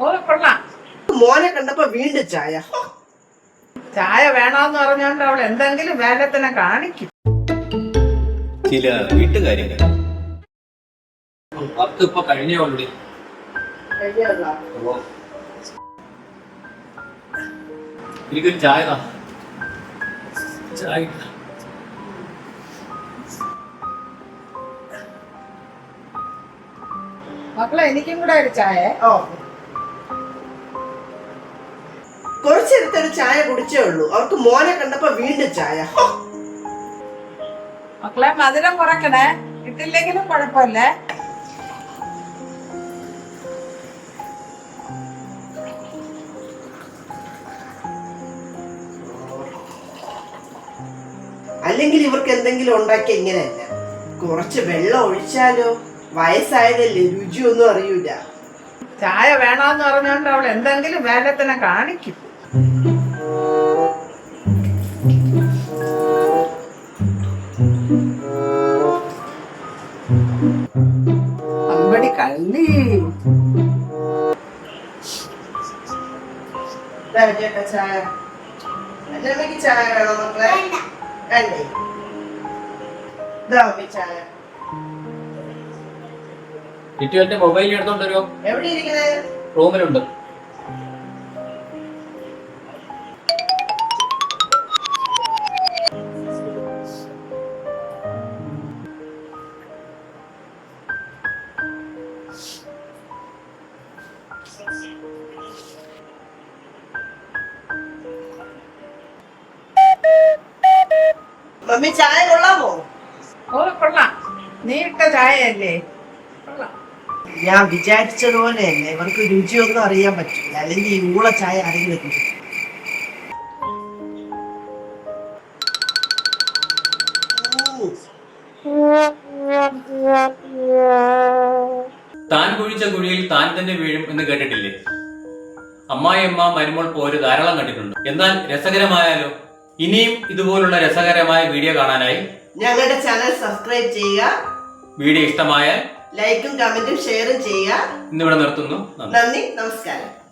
ഓ കൊള്ളാം. മോനെ കണ്ടപ്പോ വീണ്ടും ചായ. ചായ വേണമെന്ന് പറഞ്ഞോണ്ട് അവൾ എന്തെങ്കിലും വേലത്തിനെ കാണിക്കും. ചില വീട്ടുകാര്യങ്ങൾ. വർക്ക് ഇപ്പൊ കഴിഞ്ഞേ ഉള്ളു. കഴിയാതാ. എനിക്കൊരു ചായ താ. ചായ. മക്കളെ എനിക്കും കൂടെ ഒരു ചായ. ഓ. കുറച്ചെടുത്തൊരു ചായ കുടിച്ചേ ഉള്ളൂ. അവർക്ക് മോനെ കണ്ടപ്പോ വീണ്ടും ചായ. മക്കളെ മധുരം കുറക്കണേ. ഇട്ടില്ലെങ്കിലും കുഴപ്പമില്ലേ. അല്ലെങ്കിൽ ഇവർക്ക് എന്തെങ്കിലും ഉണ്ടാക്കി ഇങ്ങനെയല്ല. കുറച്ച് വെള്ളം ഒഴിച്ചാലോ? വയസ്സായതല്ലേ രുചിയൊന്നും അറിയൂല. ചായ വേണമെന്ന് പറഞ്ഞോണ്ട് അവൾ എന്തെങ്കിലും വേലത്തിനെ കാണിക്കും. അമ്പടി കള്ളി. ചായ? ചായ വേണോ മക്കളെ? വേണ്ടേ? ഇതാ അമ്മി ചായ. ചുറ്റുവന്റെ മൊബൈൽ എടുത്തോണ്ട് വരുമോ എവിടെ ഇരിക്കണേ? റൂമിലുണ്ട്. മമ്മി ചായ കൊള്ളാമോ? ഓ കൊള്ളാം. നീ ഇട്ട ചായയല്ലേ? കൊള്ളാം. ഞാൻ വിചാരിച്ചതുപോലെയല്ല ഇവർക്ക് രുചിയൊന്നും അറിയാൻ പറ്റില്ല. അല്ലെങ്കിൽ ഈ ഊള ചായ ആരെങ്കിലും കുടിക്കും. താൻ കുഴിച്ച കുഴിയിൽ താൻ തന്നെ വീഴും എന്ന് കേട്ടിട്ടില്ലേ? അമ്മായിയമ്മ മരുമോൾ പോര് ധാരാളം കണ്ടിട്ടുണ്ട്. എന്നാൽ രസകരമായാലോ? ഇനിയും ഇതുപോലുള്ള രസകരമായ വീഡിയോ കാണാനായി ഞങ്ങളുടെ ചാനൽ സബ്സ്ക്രൈബ് ചെയ്യുക വീഡിയോ ഇഷ്ടമായാൽ ലൈക്കും കമന്റും ഷെയറും ചെയ്യുക. ഇന്നിവിടെ നിർത്തുന്നു. നന്ദി. നന്ദി. നമസ്കാരം.